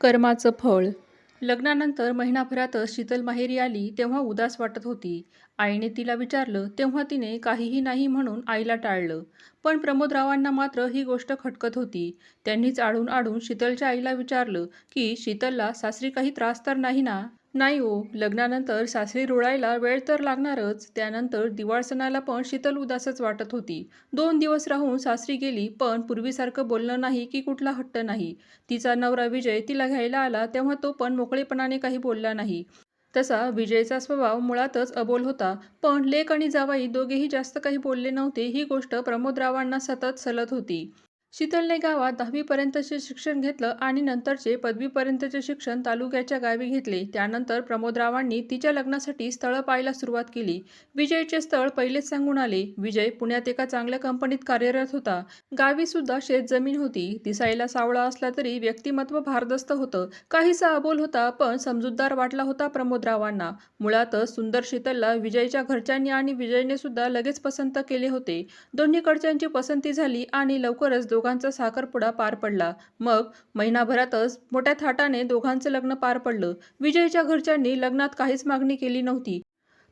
कर्माचं फळ. लग्नानंतर महिनाभरातच शीतल माहेरी आली तेव्हा उदास वाटत होती. आईने तिला विचारलं तेव्हा तिने काहीही नाही म्हणून आईला टाळलं. पण प्रमोदरावांना मात्र ही गोष्ट खटकत होती. त्यांनीच आडून आडून शीतलच्या आईला विचारलं की शीतलला सासरी काही त्रास तर नाही ना? नाही हो लग्नानंतर सासरी रुळायला वेळ तर लागणारच. त्यानंतर दिवाळ सणाला पण शीतल उदासच वाटत होती. दोन दिवस राहून सासरी गेली पण पूर्वीसारखं बोलणं नाही की कुठला हट्ट नाही. तिचा नवरा विजय तिला घ्यायला आला तेव्हा तो पण मोकळेपणाने काही बोलला नाही. तसा विजयचा स्वभाव मुळातच अबोल होता. पण लेक आणि जावाई दोघेही जास्त काही बोलले नव्हते ही गोष्ट प्रमोदरावांना सतत सलत होती. शीतलने गावात दहावीपर्यंतचे शिक्षण घेतलं आणि नंतरचे पदवीपर्यंतचे शिक्षण तालुक्याच्या गावी घेतले. त्यानंतर प्रमोदरावांनी तिच्या लग्नासाठी स्थळं पाहायला सुरुवात केली. विजयचे स्थळ पहिलेच सांगून आले. विजय पुण्यात एका चांगल्या कंपनीत कार्यरत होता. गावी सुद्धा शेतजमीन होती. दिसायला सावळा असला तरी व्यक्तिमत्व भारदस्त होतं. काहीसा अबोल होता पण समजूतदार वाटला होता प्रमोदरावांना. मुळातच सुंदर शीतलला विजयच्या घरच्यांनी आणि विजयने सुद्धा लगेच पसंत केले होते. दोन्हीकडच्यांची पसंती झाली आणि लवकरच दोघांचा साखरपुडा पार पडला. मग महिनाभरातच मोठ्या थाटाने दोघांचं लग्न पार पडलं. विजयच्या घरच्यांनी लग्नात काहीच मागणी केली नव्हती.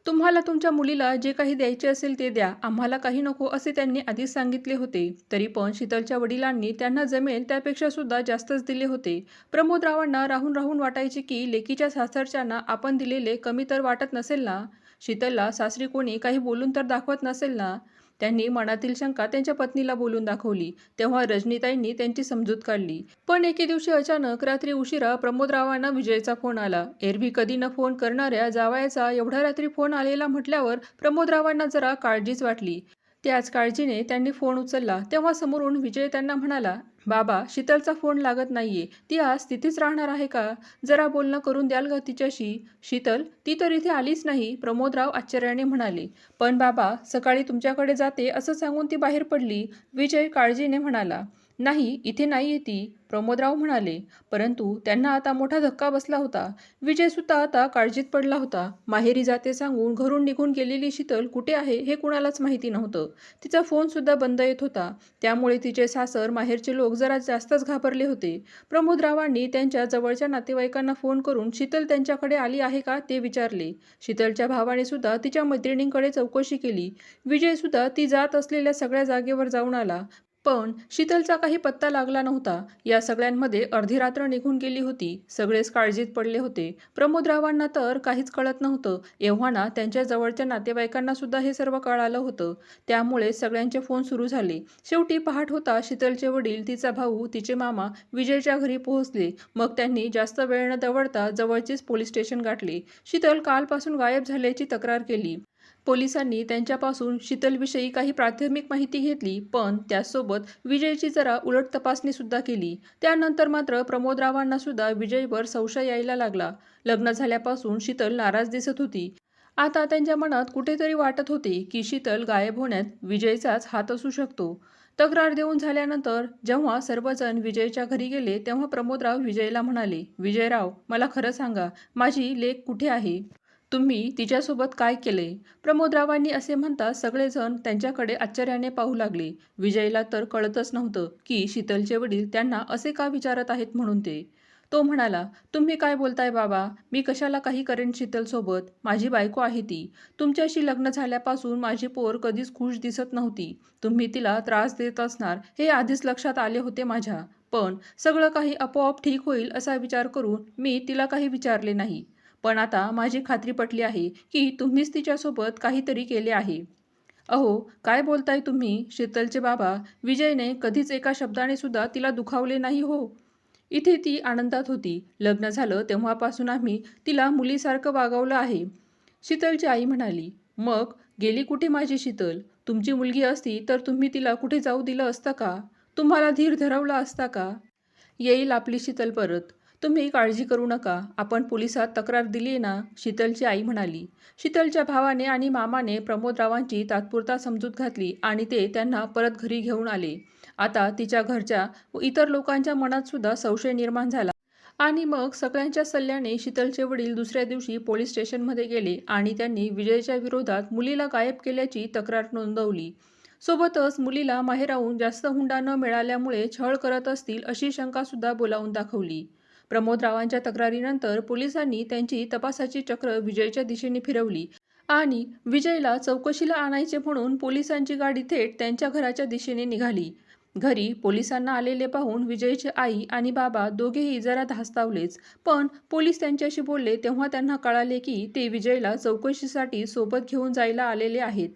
तुम्हाला तुमच्या मुलीला जे काही द्यायचे असेल ते द्या. आम्हाला काही नको असे त्यांनी आधीच सांगितले होते. तरी पण शीतलच्या वडिलांनी त्यांना जमेल त्यापेक्षा सुद्धा जास्तच दिले होते. प्रमोदरावांना राहून राहून वाटायचे की लेकीच्या सासरच्यांना आपण दिलेले कमी तर वाटत नसेल ना? शीतलला सासरी कोणी काही बोलून तर दाखवत नसेल ना? त्यांनी मनातील शंका त्यांच्या पत्नीला बोलून दाखवली. तेव्हा रजनीताईंनी त्यांची समजूत काढली. पण एके दिवशी अचानक रात्री उशिरा प्रमोदरावांना विजयचा फोन आला. एरवी कधी न फोन करणाऱ्या जावयाचा एवढ्या रात्री फोन आलेला म्हटल्यावर प्रमोदरावांना जरा काळजीच वाटली. त्याच काळजीने त्यांनी फोन उचलला. तेव्हा समोरून विजय त्यांना म्हणाला बाबा शीतलचा फोन लागत नाहीये. ती आज तिथेच राहणार आहे का? जरा बोलणं करून द्याल का तिच्याशी? शीतल ती तर इथे आलीच नाही प्रमोदराव आश्चर्याने म्हणाले. पण बाबा सकाळी तुमच्याकडे जाते असं सांगून ती बाहेर पडली विजय काळजीने म्हणाला. नाही इथे नाही ती प्रमोदराव म्हणाले. परंतु त्यांना आता मोठा धक्का बसला होता. विजयसुद्धा आता काळजीत पडला होता. माहेरी जाते सांगून घरून निघून गेलेली शीतल कुठे आहे हे कुणालाच माहिती नव्हतं. तिचा फोनसुद्धा बंद येत होता. त्यामुळे तिचे सासर माहेरचे लोक जरा जास्तच घाबरले होते. प्रमोदरावांनी त्यांच्या जवळच्या नातेवाईकांना फोन करून शीतल त्यांच्याकडे आली आहे का ते विचारले. शीतलच्या भावाने सुद्धा तिच्या मैत्रिणींकडे चौकशी केली. विजयसुद्धा ती जात असलेल्या सगळ्या जागेवर जाऊन आला. पण शीतलचा काही पत्ता लागला नव्हता. या सगळ्यांमध्ये अर्धी रात्र निघून गेली होती. सगळेच काळजीत पडले होते. प्रमोदरावांना तर काहीच कळत नव्हतं. एव्हाना त्यांच्या जवळच्या नातेवाईकांना सुद्धा हे सर्व कळालं होतं. त्यामुळे सगळ्यांचे फोन सुरू झाले. शेवटी पहाट होता शीतलचे वडील तिचा भाऊ तिचे मामा विजयच्या घरी पोहोचले. मग त्यांनी जास्त वेळ न दवडता जवळचेच पोलीस स्टेशन गाठले. शीतल कालपासून गायब झाल्याची तक्रार केली. पोलिसांनी त्यांच्यापासून शीतलविषयी काही प्राथमिक माहिती घेतली पण त्यासोबत विजयची जरा उलट तपासणी सुद्धा केली. त्यानंतर मात्र प्रमोदरावांना सुद्धा विजयवर संशय यायला लागला. लग्न झाल्यापासून शीतल नाराज दिसत होती. आता त्यांच्या मनात कुठेतरी वाटत होते की शीतल गायब होण्यात विजयचाच हात असू शकतो. तक्रार देऊन झाल्यानंतर जेव्हा सर्वजण विजयच्या घरी गेले तेव्हा प्रमोदराव विजयला म्हणाले विजयराव मला खरं सांगा माझी लेख कुठे आहे? तुम्ही तिच्यासोबत काय केले? प्रमोदरावांनी असे म्हणता सगळेजण त्यांच्याकडे आश्चर्याने पाहू लागले. विजयला तर कळतच नव्हतं की शीतलचे वडील त्यांना असे का विचारत आहेत म्हणून ते. तो म्हणाला तुम्ही काय बोलताय बाबा? मी कशाला काही करेन शीतलसोबत? माझी बायको आहे ती. तुमच्याशी लग्न झाल्यापासून माझी पोर कधीच खुश दिसत नव्हती. तुम्ही तिला त्रास देत असणार हे आधीच लक्षात आले होते माझ्या. पण सगळं काही आपोआप ठीक होईल असा विचार करून मी तिला काही विचारले नाही. पण आता माझी खात्री पटली आहे की तुम्हीच तिच्यासोबत काहीतरी केले आहे. अहो काय बोलताय तुम्ही? शीतलचे बाबा विजयने कधीच एका शब्दाने सुद्धा तिला दुखावले नाही हो. इथे ती आनंदात होती. लग्न झालं तेव्हापासून आम्ही तिला मुलीसारखं वागवलं आहे. शीतलची आई म्हणाली मग गेली कुठे माझी शीतल? तुमची मुलगी असती तर तुम्ही तिला कुठे जाऊ दिलं असतं का? तुम्हाला धीर धरवला असता का? येईल आपली शीतल परत. तुम्ही काळजी करू नका. आपण पोलिसात तक्रार दिली ना? शीतलची आई म्हणाली. शीतलच्या भावाने आणि मामाने प्रमोदरावांची तात्पुरता समजूत घातली आणि ते त्यांना परत घरी घेऊन आले. आता तिच्या घरच्या व इतर लोकांच्या मनातसुद्धा संशय निर्माण झाला. आणि मग सगळ्यांच्या सल्ल्याने शीतलचे वडील दुसऱ्या दिवशी पोलीस स्टेशनमध्ये गेले आणि त्यांनी विजयच्या विरोधात मुलीला गायब केल्याची तक्रार नोंदवली. सोबतच मुलीला माहेराहून जास्त हुंडा न मिळाल्यामुळे छळ करत असतील अशी शंकासुद्धा बोलावून दाखवली. प्रमोदरावांच्या तक्रारीनंतर पोलिसांनी त्यांची तपासाची चक्र विजयच्या दिशेने फिरवली आणि विजयला चौकशीला आणायचे म्हणून पोलिसांची गाडी थेट त्यांच्या घराच्या दिशेने निघाली. घरी पोलिसांना आलेले पाहून विजयची आई आणि बाबा दोघेही जरा धास्तावलेच पण पोलीस त्यांच्याशी बोलले तेव्हा त्यांना कळाले की ते विजयला चौकशीसाठी सोबत घेऊन जायला आलेले आहेत.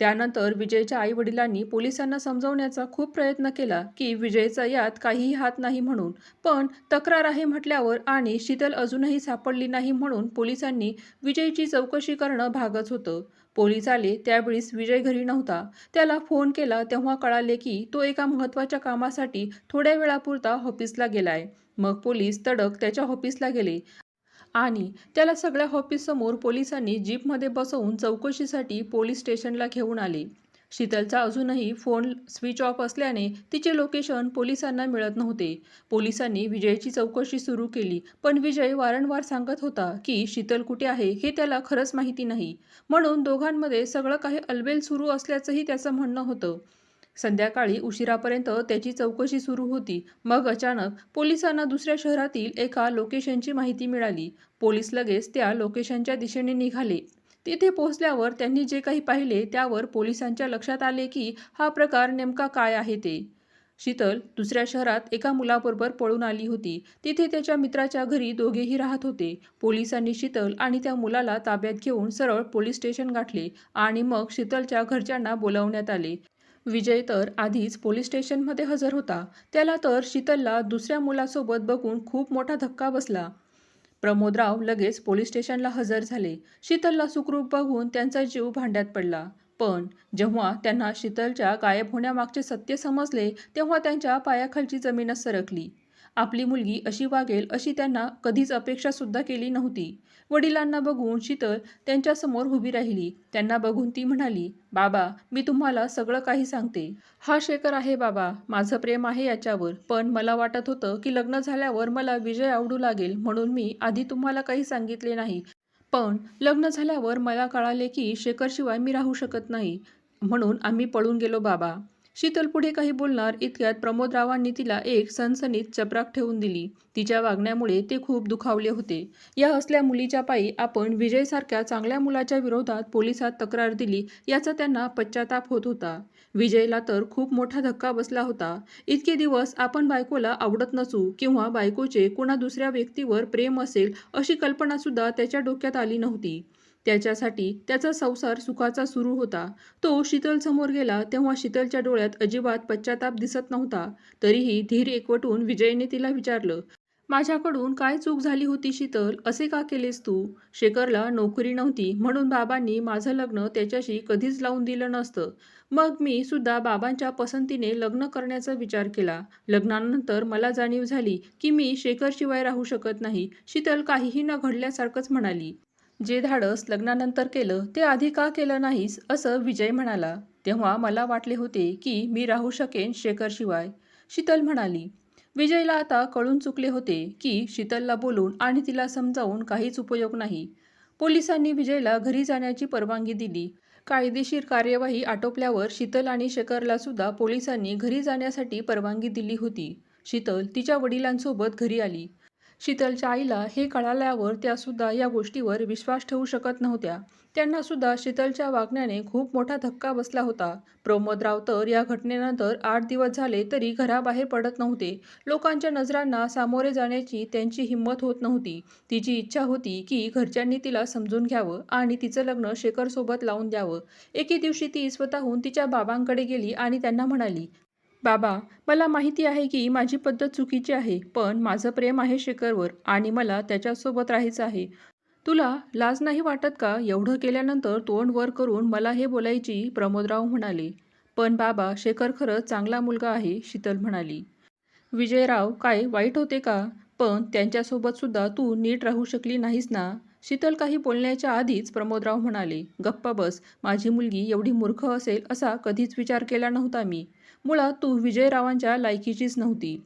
त्यानंतर विजयच्या आई वडिलांनी पोलिसांना समजवण्याचा खूप प्रयत्न केला की विजयचा यात काहीही हात नाही म्हणून पण तक्रार आहे म्हटल्यावर आणि शीतल अजूनही सापडली नाही म्हणून पोलिसांनी विजयची चौकशी करणं भागच होतं. पोलीस आले त्यावेळीस विजय घरी नव्हता. त्याला फोन केला तेव्हा कळाले की तो एका महत्त्वाच्या कामासाठी थोड्या वेळापुरता ऑफिसला गेलाय. मग पोलीस तडक त्याच्या ऑफिसला गेले. आणि त्याला सगळ्या ऑफिससमोर पोलिसांनी जीपमध्ये बसवून चौकशीसाठी पोलीस स्टेशनला घेऊन आले. शीतलचा अजूनही फोन स्विच ऑफ असल्याने तिचे लोकेशन पोलिसांना मिळत नव्हते. पोलिसांनी विजयची चौकशी सुरू केली पण विजय वारंवार सांगत होता की शीतल कुठे आहे हे त्याला खरंच माहिती नाही. म्हणून दोघांमध्ये सगळं काही अलबेल सुरू असल्याचंही त्याचं म्हणणं होतं. संध्याकाळी उशिरापर्यंत त्याची चौकशी सुरू होती. मग अचानक पोलिसांना दुसऱ्या शहरातील एका लोकेशनची माहिती मिळाली. पोलीस लगेच त्या लोकेशनच्या दिशेने निघाले. तिथे पोहोचल्यावर त्यांनी जे काही पाहिले त्यावर पोलिसांच्या लक्षात आले की हा प्रकार नेमका काय आहे ते. शीतल दुसऱ्या शहरात एका मुलाबरोबर पळून आली होती. तिथे त्याच्या मित्राच्या घरी दोघेही राहत होते. पोलिसांनी शीतल आणि त्या मुलाला ताब्यात घेऊन सरळ पोलीस स्टेशन गाठले आणि मग शीतलच्या घरच्यांना बोलावण्यात आले. विजय तर आधीच पोलीस स्टेशनमध्ये हजर होता. त्याला तर शीतलला दुसऱ्या मुलासोबत बघून खूप मोठा धक्का बसला. प्रमोदराव लगेच पोलीस स्टेशनला हजर झाले. शीतलला सुखरूप बघून त्यांचा जीव भांड्यात पडला. पण जेव्हा त्यांना शीतलच्या गायब होण्यामागचे सत्य समजले तेव्हा त्यांच्या पायाखालची जमीनच सरकली. आपली मुलगी अशी वागेल अशी त्यांना कधीच अपेक्षासुद्धा केली नव्हती. वडिलांना बघून शीतल त्यांच्यासमोर उभी राहिली. त्यांना बघून ती म्हणाली बाबा मी तुम्हाला सगळं काही सांगते. हा शेखर आहे बाबा. माझं प्रेम आहे याच्यावर. पण मला वाटत होतं की लग्न झाल्यावर मला विजय आवडू लागेल म्हणून मी आधी तुम्हाला काही सांगितले नाही. पण लग्न झाल्यावर मला कळाले की शेखरशिवाय मी राहू शकत नाही. म्हणून आम्ही पळून गेलो बाबा. शीतल पुढे काही बोलणार इतक्यात प्रमोदरावांनी तिला एक सनसनीत चपराक ठेवून दिली. तिच्या वागण्यामुळे ते खूप दुखावले होते. या असल्या मुलीच्या पायी आपण विजयसारख्या चांगल्या मुलाच्या विरोधात पोलिसात तक्रार दिली याचा त्यांना पश्चाताप होत होता. विजयला तर खूप मोठा धक्का बसला होता. इतके दिवस आपण बायकोला आवडत नसू किंवा बायकोचे कुणा दुसऱ्या व्यक्तीवर प्रेम असेल अशी कल्पनासुद्धा त्याच्या डोक्यात आली नव्हती. त्याच्यासाठी त्याचा संसार सुखाचा सुरू होता. तो शीतल समोर गेला तेव्हा शीतलच्या डोळ्यात अजिबात पश्चाताप दिसत नव्हता. तरीही धीर एकवटून विजयने तिला विचारलं माझ्याकडून काय चूक झाली होती शीतल? असे का केलेस तू? शेखरला नोकरी नव्हती म्हणून बाबांनी माझं लग्न त्याच्याशी कधीच लावून दिलं नसतं. मग मी सुद्धा बाबांच्या पसंतीने लग्न करण्याचा विचार केला. लग्नानंतर मला जाणीव झाली की मी शेखरशिवाय राहू शकत नाही. शीतल काहीही न घडल्यासारखंच म्हणाली. जे धाडस लग्नानंतर केलं ते आधी का केलं नाहीस असं विजय म्हणाला. तेव्हा मला वाटले होते की मी राहू शकेन शेखरशिवाय शीतल म्हणाली विजयला आता कळून चुकले होते की शीतलला बोलून आणि तिला समजावून काहीच उपयोग नाही. पोलिसांनी विजयला घरी जाण्याची परवानगी दिली. कायदेशीर कार्यवाही आटोपल्यावर शीतल आणि शेखरला सुद्धा पोलिसांनी घरी जाण्यासाठी परवानगी दिली होती. शीतल तिच्या वडिलांसोबत घरी आली. शीतलच्या आईला हे कळाल्यावर त्यासुद्धा या गोष्टीवर विश्वास ठेवू शकत नव्हत्या. त्यांनासुद्धा शीतलच्या वागण्याने खूप मोठा धक्का बसला होता. प्रमोदराव तर या घटनेनंतर आठ दिवस झाले तरी घराबाहेर पडत नव्हते. लोकांच्या नजरांना सामोरे जाण्याची त्यांची हिंमत होत नव्हती. तिची इच्छा होती की घरच्यांनी तिला समजून घ्यावं आणि तिचं लग्न शेखरसोबत लावून द्यावं. एके दिवशी ती स्वतःहून तिच्या बाबांकडे गेली आणि त्यांना म्हणाली बाबा मला माहिती आहे की माझी पद्धत चुकीची आहे पण माझं प्रेम आहे शेखरवर आणि मला त्याच्यासोबत राहायचं आहे. तुला लाज नाही वाटत का? एवढं केल्यानंतर तोंड वर करून मला हे बोलायची प्रमोदराव म्हणाले. पण बाबा शेखर खरंच चांगला मुलगा आहे शीतल म्हणाली. विजयराव काय वाईट होते का? पण त्यांच्यासोबतसुद्धा तू नीट राहू शकली नाहीस ना? शीतल काही बोलण्याच्या आधीच प्रमोदराव म्हणाले गप्पा बस माझी मुलगी एवढी मूर्ख असेल असा कधीच विचार केला नव्हता मी. मुळात तू विजयरावांच्या लायकीचीच नव्हती.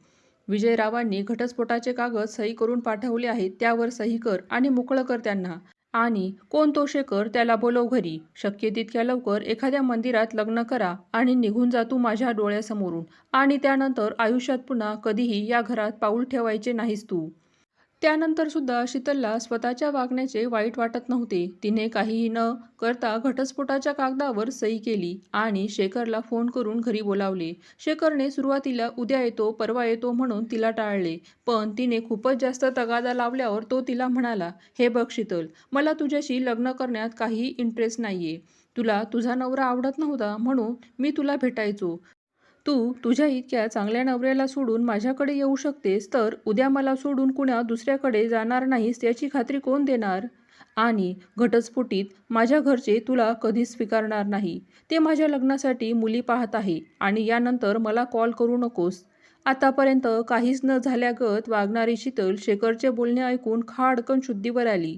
विजयरावांनी घटस्फोटाचे कागद सही करून पाठवले आहेत त्यावर सही कर आणि मोकळं कर त्यांना. आणि कोण तो शेखर त्याला बोलव घरी. शक्य तितक्या लवकर एखाद्या मंदिरात लग्न करा आणि निघून जा तू माझ्या डोळ्यासमोरून. आणि त्यानंतर आयुष्यात पुन्हा कधीही या घरात पाऊल ठेवायचे नाहीस तू. त्यानंतर सुद्धा शीतलला स्वतःच्या वागण्याचे वाईट वाटत नव्हते. तिने काहीही न करता घटस्फोटाच्या कागदावर सही केली आणि शेखरला फोन करून घरी बोलावले. शेखरने सुरुवातीला उद्या येतो परवा येतो म्हणून तिला टाळले पण तिने खूपच जास्त तगादा लावल्यावर तो तिला म्हणाला हे बघ शीतल मला तुझ्याशी लग्न करण्यात काहीही इंटरेस्ट नाहीये. तुला तुझा नवरा आवडत नव्हता म्हणून मी तुला भेटायचो. तू तुझ्या इतक्या चांगल्या नवऱ्याला सोडून माझ्याकडे येऊ शकतेस तर उद्या मला सोडून कुणा दुसऱ्याकडे जाणार नाहीस याची खात्री कोण देणार? आणि घटस्फोटीत माझ्या घरचे तुला कधीच स्वीकारणार नाही. ते माझ्या लग्नासाठी मुली पाहत आहे आणि यानंतर मला कॉल करू नकोस. आतापर्यंत काहीच न झाल्यागत वागणारी शीतल शेखरचे बोलणे ऐकून खाडकन शुद्धीवर आली.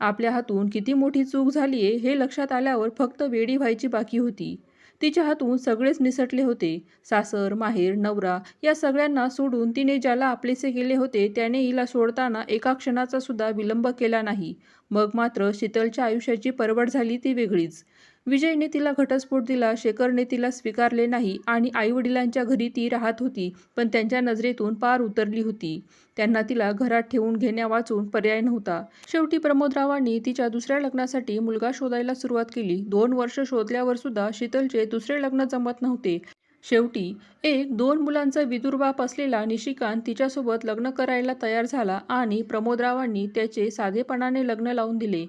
आपल्या हातून किती मोठी चूक झालीये हे लक्षात आल्यावर फक्त वेडी व्हायची बाकी होती. तिच्या हातून सगळेच निसटले होते. सासर माहेर नवरा या सगळ्यांना सोडून तिने ज्याला आपलेसे केले होते त्याने हिला सोडताना एका क्षणाचा सुद्धा विलंब केला नाही. मग मात्र शीतलच्या आयुष्याची परवड झाली ती वेगळीच. विजयने तिला घटस्फोट दिला शेखरने तिला स्वीकारले नाही आणि आईवडिलांच्या घरी ती राहत होती पण त्यांच्या नजरेतून पार उतरली होती. त्यांना तिला घरात ठेवून घेण्या वाचून पर्याय नव्हता. शेवटी प्रमोदरावांनी तिच्या दुसऱ्या लग्नासाठी मुलगा शोधायला सुरुवात केली. दोन वर्ष शोधल्यावर सुद्धा शीतलचे दुसरे लग्न जमत नव्हते. शेवटी एक दोन मुलांचा विदुर्बाप असलेला निशिकांत तिच्यासोबत लग्न करायला तयार झाला आणि प्रमोदरावांनी त्याचे साधेपणाने लग्न लावून दिले.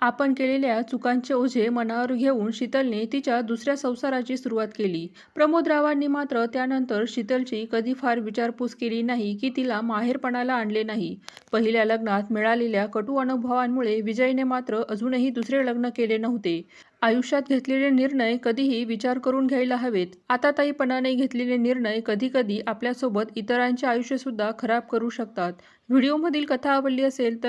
आपण केलेल्या चुकांचे ओझे मनावर घेऊन शीतलने तिच्या दुसऱ्या संसाराची सुरुवात केली. प्रमोदरावांनी मात्र त्यानंतर शीतलची कधी फार विचारपूस केली नाही की तिला माहेरपणाला आणले नाही. पहिल्या लग्नात मिळालेल्या कटू अनुभवांमुळे विजयने मात्र अजूनही दुसरे लग्न केले नव्हते. आयुष्यात घेतलेले निर्णय कधीही विचार करून घ्यायला हवेत. आता ताईपणाने घेतलेले निर्णय कधीकधी आपल्यासोबत इतरांचे आयुष्यसुद्धा खराब करू शकतात. व्हिडिओमधील कथा आवडली असेल तर